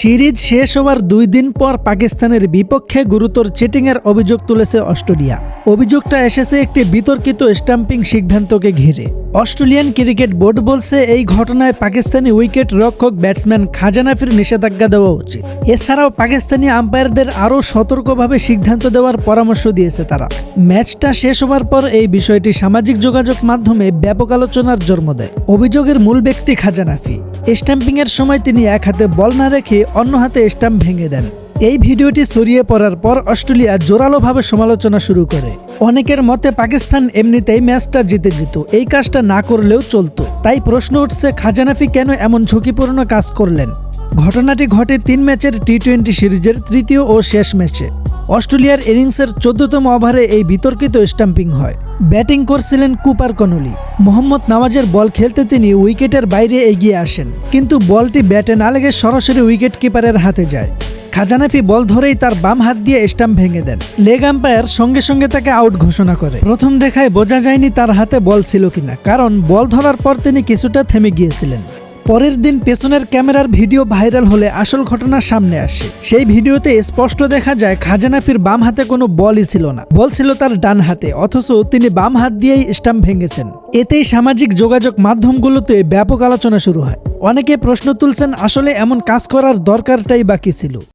Series শেষ হওয়ার দুই দিন পর পাকিস্তানের বিপক্ষে গুরুতর চিটিংয়ের অভিযোগ তুলেছে অস্ট্রেলিয়া। অভিযোগটা এসেছে একটি বিতর্কিত স্টাম্পিং সিদ্ধান্তকে ঘিরে। অস্ট্রেলিয়ান ক্রিকেট বোর্ড বলছে এই ঘটনায় পাকিস্তানি উইকেট রক্ষক ব্যাটসম্যান খাজানাফির নিষেধাজ্ঞা দেওয়া উচিত। এছাড়াও পাকিস্তানি আম্পায়ারদের আরও সতর্কভাবে সিদ্ধান্ত দেওয়ার পরামর্শ দিয়েছে তারা। ম্যাচটা শেষ হওয়ার পর এই বিষয়টি সামাজিক যোগাযোগ মাধ্যমে ব্যাপক আলোচনার জন্ম দেয়। অভিযোগের মূল ব্যক্তি খাজানাফি স্ট্যাম্পিংয়ের সময় তিনি এক হাতে বল না রেখে অন্য হাতে স্টাম্প ভেঙে দেন। এই ভিডিওটি ছড়িয়ে পড়ার পর অস্ট্রেলিয়া জোরালোভাবে সমালোচনা শুরু করে। অনেকের মতে পাকিস্তান এমনিতেই ম্যাচটা জিতে যেত এই কাজটা না করলেও চলতো। তাই প্রশ্ন উঠছে, খাজানাফি কেন এমন ঝুঁকিপূর্ণ কাজ করলেন? ঘটনাটি ঘটে তিন ম্যাচের টি টোয়েন্টি সিরিজের তৃতীয় ও শেষ ম্যাচে। অস্ট্রেলিয়ার ইনিংসের চোদ্দতম ওভারে এই বিতর্কিত স্টাম্পিং হয়। ব্যাটিং করছিলেন কুপার কনলি। মোহাম্মদ নওয়াজের বল খেলতে তিনি উইকেটের বাইরে এগিয়ে আসেন, কিন্তু বলটি ব্যাটে না লেগে সরাসরি উইকেট কিপারের হাতে যায়। খাজানাফি বল ধরেই তার বাম হাত দিয়ে স্টাম্প ভেঙে দেন। লেগ আম্পায়ার সঙ্গে সঙ্গে তাকে আউট ঘোষণা করে। প্রথম দেখায় বোঝা যায়নি তার হাতে বল ছিল কিনা, কারণ বল ধরার পর তিনি কিছুটা থেমে গিয়েছিলেন। পরের দিন পেছনের ক্যামেরার ভিডিও ভাইরাল হলে আসল ঘটনা সামনে আসে। সেই ভিডিওতে স্পষ্ট দেখা যায় খাজানাফির বাম হাতে কোনো বলই ছিল না। বল ছিল তার ডান হাতে, অথচ তিনি বাম হাত দিয়েই স্টাম্প ভেঙেছেন। এতেই সামাজিক যোগাযোগ মাধ্যমগুলোতে ব্যাপক আলোচনা শুরু হয়। অনেকে প্রশ্ন তুলছেন, আসলে এমন কাজ করার দরকারটাই বাকি ছিল?